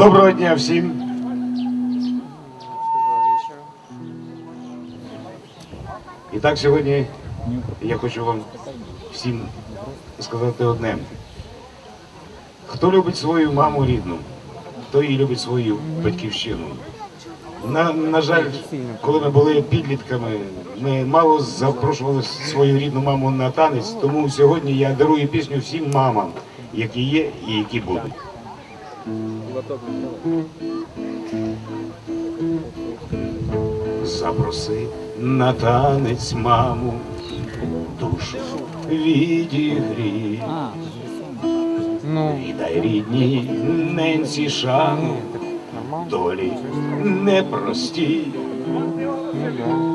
Доброго дня всім. І так сьогодні я хочу вам всім сказати одне. Хто любить свою маму рідну, той і любить свою батьківщину. На, на жаль, коли ми були підлітками, ми мало запрошували свою рідну маму на танець, тому сьогодні я дарую пісню всім мамам, які є і які будуть. Запроси на танець маму, душу відігрій. Ну, Віддай рідній ненці шану, долі непрості.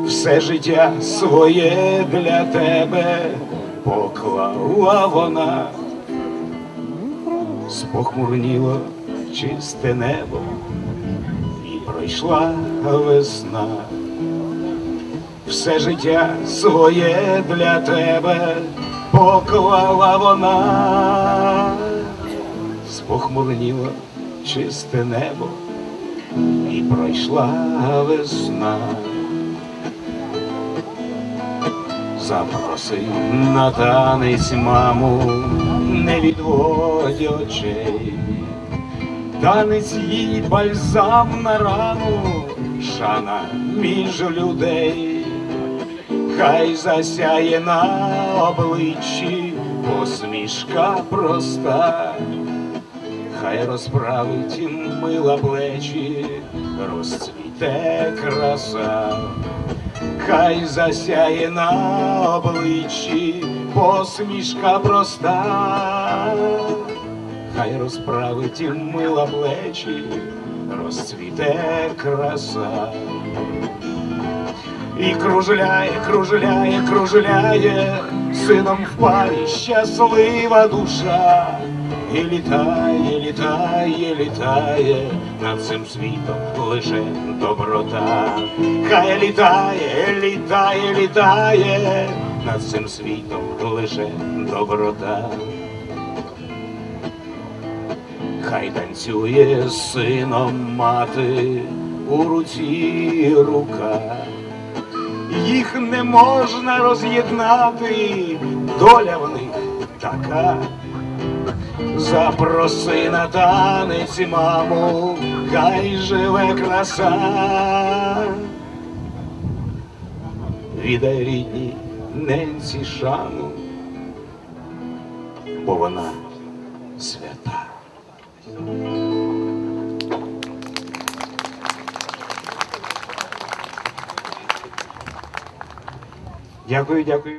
Все життя своє для тебе поклала вона, спохмурніло чисте небо, і пройшла весна. Все життя своє для тебе поклала вона, спохмурніло чисте небо, і пройшла весна. Запроси на танець маму, не відводь очей. Танець їй бальзам на рану, шана між людей, хай засяє на обличчі посмішка проста, хай розправить мила плечі, розцвіте краса, хай засяє на обличчі посмішка проста хай розправить і мила плечі, розцвіте краса. І кружляє, кружляє, кружляє, сином в парі щаслива душа, і літає, літає, літає, над цим світом лише доброта. Хай літає, літає, літає, над цим світом лише доброта. Хай танцює сином мати у руці рука, їх не можна роз'єднати, доля в них така. Запроси на танець маму, хай живе краса. Віддай рідній ненці шану, бо вона свята. Дякую, дякую.